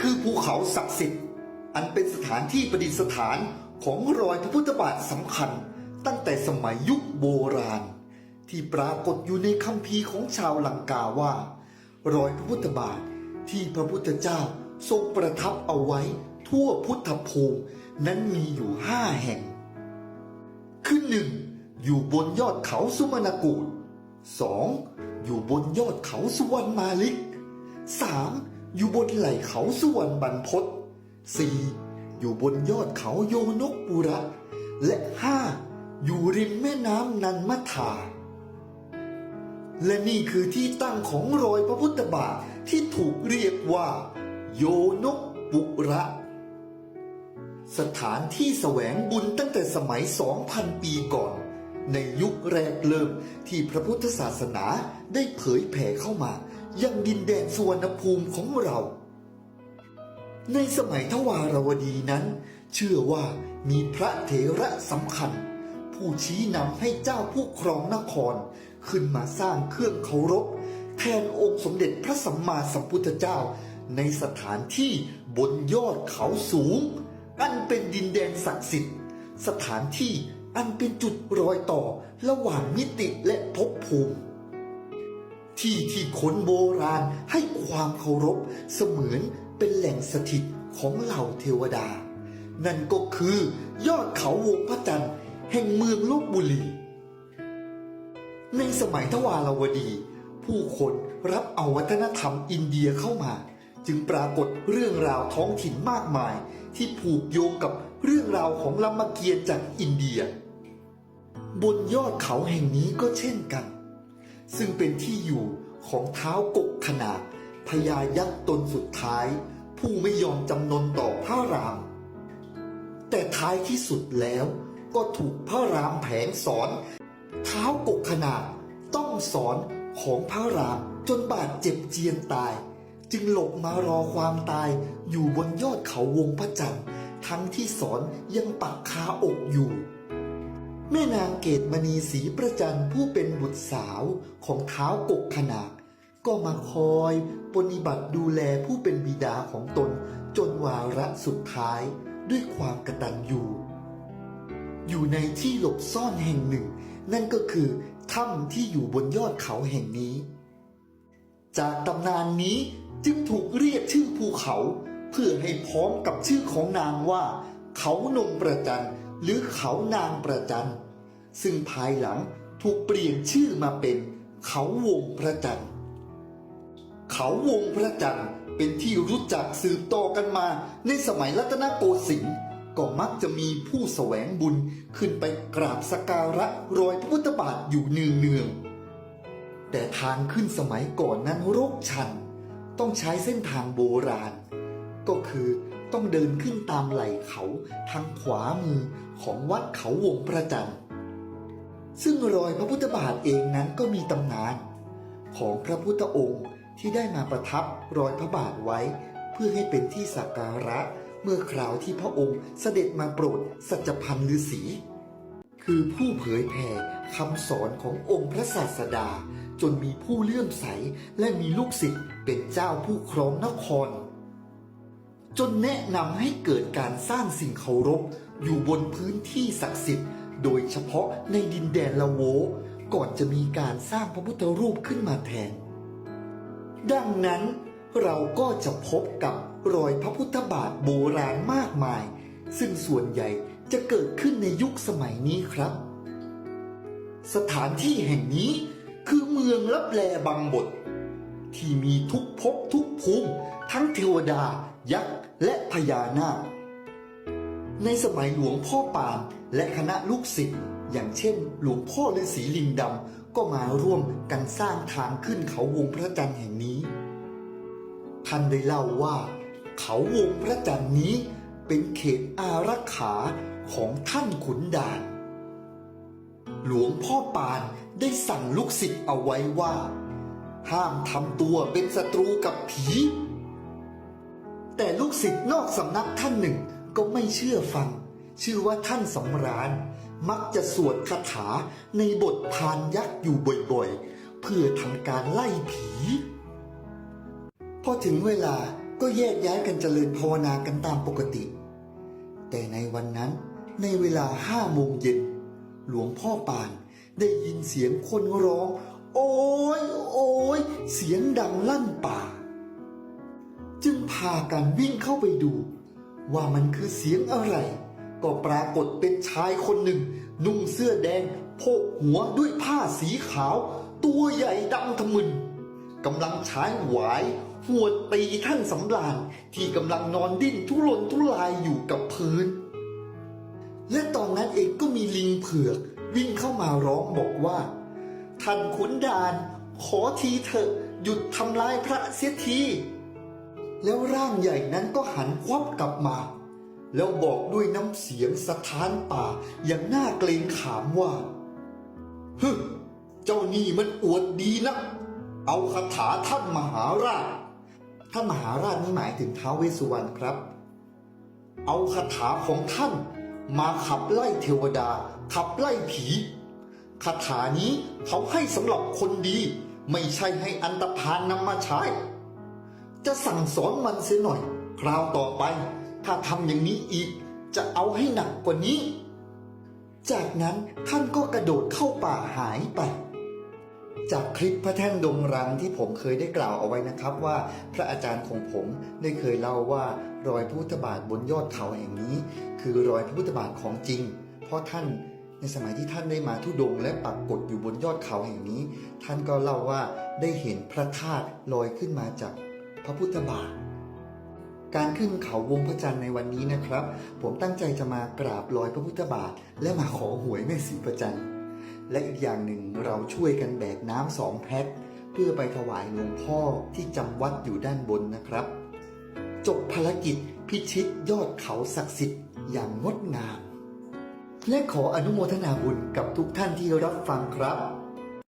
คือภูเขาศักดิ์สิทธิ์ อันเป็นสถานที่ประดิษฐานของรอยพระพุทธบาทสำคัญ ตั้งแต่สมัยยุคโบราณ ที่ปรากฏอยู่ในคัมภีร์ของชาวลังกาว่า รอยพระพุทธบาทที่พระพุทธเจ้าทรงประทับเอาไว้ทั่วพุทธภูมินั้นมีอยู่ห้าแห่ง คือหนึ่งอยู่บนยอดเขาสุมนกูฏสองอยู่บนยอดเขาสุวรรณมาลิกสาม อยู่บนไหล่เขาสุวรรณบรรพตสี่อยู่บนยอดเขาโยนกปุระ และห้าอยู่ริมแม่น้ำนันมทาและนี่คือที่ตั้งของรอยพระพุทธบาทที่ถูกเรียกว่า โยนกปุระ สถานที่แสวงบุญตั้งแต่สมัย 2,000 ปีก่อน ในยุคแรกเริ่มที่พระพุทธศาสนาได้เผยแผ่เข้ามา ยังดินแดนสุวรรณภูมิของเรา ในสมัยทวารวดีนั้น เชื่อว่ามีพระเถระสำคัญ ผู้ชี้นำให้เจ้าผู้ครองนคร ขึ้นมาสร้างเครื่องเคารพ แทนองค์สมเด็จพระสัมมาสัมพุทธเจ้า ในสถานที่บนยอดเขาสูง อันเป็นดินแดนศักดิ์สิทธิ์ สถานที่ อันเป็นจุดรอยต่อระหว่างมิติและภพภูมิ ที่ที่คนโบราณให้ความเคารพเสมือนเป็นแหล่งสถิตของเหล่าเทวดา นั่นก็คือยอดเขาวงพระจันทร์แห่งเมืองลบบุรี ในสมัยทวารวดี ผู้คนรับเอาวัฒนธรรมอินเดียเข้ามา จึงปรากฏเรื่องราวท้องถิ่นมากมาย ที่ผูกโยงกับเรื่องราวของลำมเกียรจากอินเดีย บนยอดเขาแห่งนี้ก็เช่นกัน ซึ่งเป็นที่อยู่ของเท้ากกขนาดพญายักษ์ตนสุดท้าย ผู้ไม่ยอมจำนนต่อพระราม แต่ท้ายที่สุดแล้วก็ถูกพระรามแผงสอน เท้ากกขนาดต้องสอนของพระรามจนบาดเจ็บเจียนตาย จึงหลบมารอความตายอยู่บนยอดเขาวงพระจันทร์ทั้งที่สอนยังปักคาอกอยู่ แม่นางเกตมณีศรีประจันผู้เป็นบุตรสาวของเท้าวกกขนาดก็มาคอยปฏิบัติดูแลผู้เป็นบิดาของตนจนวาระสุดท้ายด้วยความกระตัญญูอยู่ในที่หลบซ่อนแห่งหนึ่ง นั่นก็คือถ้ำที่อยู่บนยอดเขาแห่งนี้ จากตำนานนี้จึงถูกเรียกชื่อภูเขา เพื่อให้พร้อมกับชื่อของนางว่า เขานงประจัน หรือเขานางประจัน ซึ่งภายหลังถูกเปลี่ยนชื่อมาเป็นเขาวงพระจันทร์ เขาวงพระจันทร์เป็นที่รู้จักสืบต่อกันมาในสมัยรัตนโกสินทร์ก็มักจะมีผู้แสวงบุญขึ้นไปกราบสการะรอยพระพุทธบาทอยู่เนืองๆแต่ทางขึ้นสมัยก่อนนั้นรกชัน ต้องใช้เส้นทางโบราณ ก็คือ ต้องเดินขึ้นตามไหล่เขาทางขวามือของวัดเขาวงพระจันซึ่งรอยพระพุทธบาทเองนั้นก็มีตำนาน ของพระพุทธองค์ที่ได้มาประทับรอยพระบาทไว้ เพื่อให้เป็นที่สักการะเมื่อคราวที่พระองค์เสด็จมาโปรดสัจพันธ์ฤาษีคือผู้เผยแผ่คำสอนขององค์พระศาสดา จนมีผู้เลื่อมใสและมีลูกศิษย์เป็นเจ้าผู้ครองนคร จนแนะนำให้เกิดการสร้างสิ่งเคารพ อยู่บนพื้นที่ศักดิ์สิทธิ์ โดยเฉพาะในดินแดนละโว ก่อนจะมีการสร้างพระพุทธรูปขึ้นมาแทน ดังนั้นเราก็จะพบกับรอยพระพุทธบาทโบราณมากมาย ซึ่งส่วนใหญ่จะเกิดขึ้นในยุคสมัยนี้ครับ สถานที่แห่งนี้คือเมืองลับแลบังบท ที่มีทุกภพทุกภูมิทั้งเทวดา ยักษ์ และพญานาค ในสมัยหลวงพ่อปานและคณะลูกศิษย์อย่างเช่น หลวงพ่อฤาษีลิงดำก็มาร่วมกันสร้างทางขึ้นเขาวงพระจันทร์แห่งนี้ ท่านได้เล่าว่า เขาวงพระจันทร์นี้เป็นเขตอารักขาของท่านขุนด่าน หลวงพ่อปานได้สั่งลูกศิษย์เอาไว้ว่า ห้ามทำตัวเป็นศัตรูกับผี แต่ลูกศิษย์นอกสำนักท่านหนึ่งก็ไม่เชื่อฟัง ชื่อว่าท่านสำราญ มักจะสวดคาถาในบทพานยักษ์อยู่บ่อยๆ เพื่อทำการไล่ผี พอถึงเวลาก็แยกย้ายกันเจริญภาวนากันตามปกติ แต่ในวันนั้นในเวลาห้าโมงเย็นหลวงพ่อปานได้ยินเสียงคนร้อง โอ้ยโอ้ยเสียงดังลั่นป่า จึงพากันวิ่งเข้าไปดู ว่ามันคือเสียงอะไร ก็ปรากฏเป็นชายคนหนึ่ง นุ่งเสื้อแดงโพกหัวด้วยผ้าสีขาว ตัวใหญ่ดำทะมึนกำลังใช้หวายหวดตีท่านสำราญที่กำลังนอนดิ้นทุรนทุรายอยู่กับพื้น และตอนนั้นเองก็มีลิงเผือก วิ่งเข้ามาร้องบอกว่า ท่านขุนดาน ขอทีเถอะหยุดทำลายพระเสียที แล้วร่างใหญ่นั้นก็หันควับกลับมา แล้วบอกด้วยน้ำเสียงสะท้านป่าอย่างน่าเกรงขามว่าฮึเจ้านี่มันอวดดีนะเอาคาถาท่านมหาราช ท่านมหาราชนี่หมายถึงท้าวเวสสุวรรณครับ เอาคาถาของท่านมาขับไล่เทวดา ขับไล่ผี คาถานี้เขาให้สำหรับคนดี ไม่ใช่ให้อันตพานนำมาใช้ จะสั่งสอนมันเสียหน่อย คราวต่อไป ถ้าทำอย่างนี้อีก จะเอาให้หนักกว่านี้ จากนั้นท่านก็กระโดดเข้าป่าหายไป จากคลิปพระแท่นดงรังที่ผมเคยได้กล่าวเอาไว้นะครับว่า พระอาจารย์ของผมได้เคยเล่าว่ารอยพุทธบาทบนยอดเขาแห่งนี้ คือรอยพุทธบาทของจริง เพราะท่าน ในสมัยที่ท่านได้มาทุดงและปักกฏอยู่บนยอดเขาแห่งนี้ ท่านก็เล่าว่าได้เห็นพระธาตุลอยขึ้นมาจากพระพุทธบาท การขึ้นเขาวงพระจันทร์ในวันนี้นะครับ ผมตั้งใจจะมากราบรอยพระพุทธบาท และมาขอหวยแม่ศรีประจันทร์และอีกอย่างหนึ่งเราช่วยกันแบกน้ำสองแพ็คเพื่อไปถวายหลวงพ่อที่จำวัดอยู่ด้านบนนะครับ จบภารกิจพิชิตยอดเขาศักดิ์สิทธิ์อย่างงดงาม และขออนุโมทนาบุญกับทุกท่านที่รับฟังครับ